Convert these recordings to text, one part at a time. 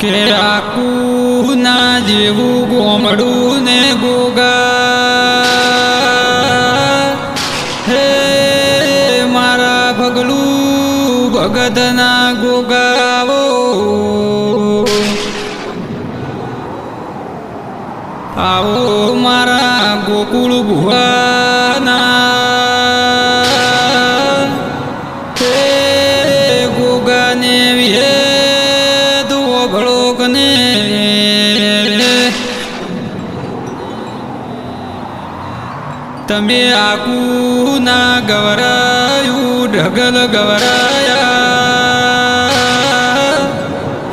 કે રાખું ના જેવું ગોમડું ને ગોગા તમે આકું ના ગવરાયું ઢગલ ગવરાયા.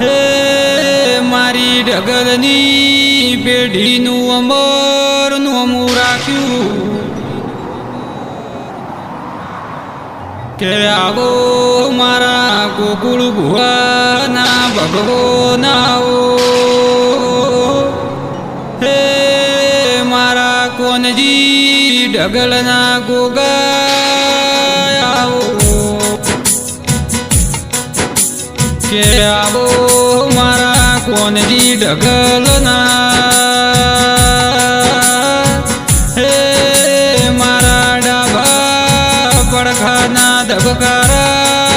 હે મારી ઢગલની પેઢીનું અમરનું અમું રાખ્યું. કે આવો મારા ગોકુળ ભુવાના ભગવો નાઓ ઢગલના ગોગા આવો કે આવો મારા કોનજી ઢગલના હે મારા ડાભા પડખાના ધબકારાઓ.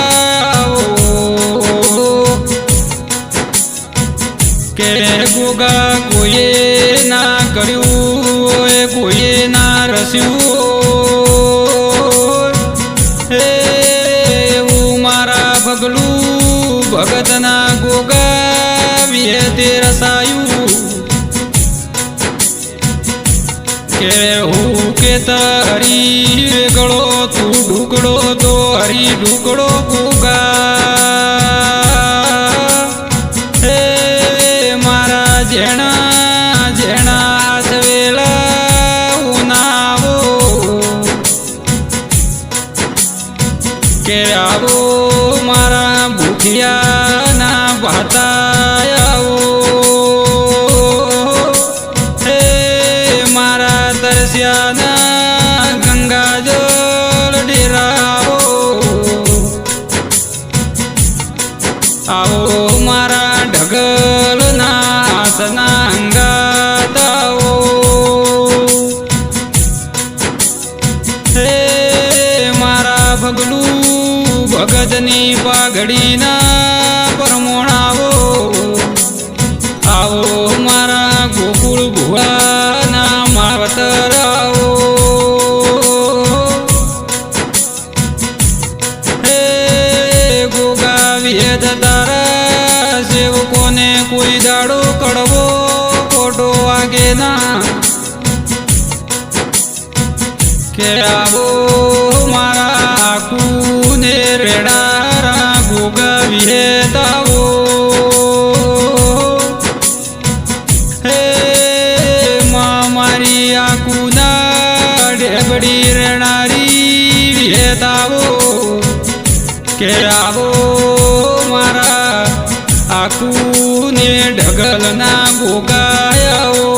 કે ગોગા કોઈએ ના કર્યું કોઈએ ના રસ્યું હે એવું મારા ભગલું ભગતના ગોગાવીએ તે રસાયું. કે હું કે તારી ગળો તું ઢુકડો તો હરી ઢુકડો ગોગા. કે આવો મારા ભૂખિયાના ભગતની પાઘડીના પરમોણાવો આવો. મારા ગોકુળ ભુવાના આવો હે ગોગા વિહેદ તારા સેવકોને કોઈ દાડો કડવો ખોટો વાગે ના. કે આવો મારા આકુને રેડારા ડેબડી રેણારી વિહેતાવો કે આવો મારા આકુને ઢગલના ગોગાયાઓ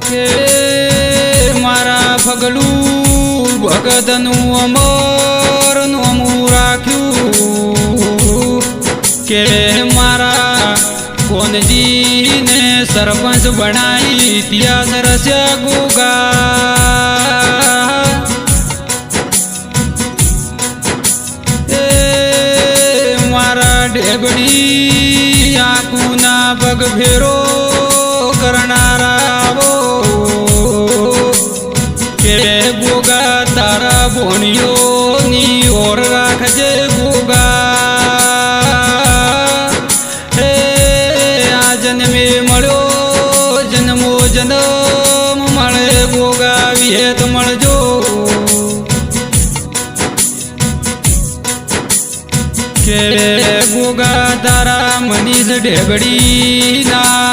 કે મારા પગલું ભગતનું અમરનું અમું રાખ્યું, કે મારા કોનજીને સરપંચ બનાવી ઇતિહાસ રસ્યા ગુગા. એ મારા ઢેબડી આંખુના પગ ફેરો. જન્મો મળે ગોગા વિહેત મળજો કે ગોગા તારા મનીષ ઢેગડી ના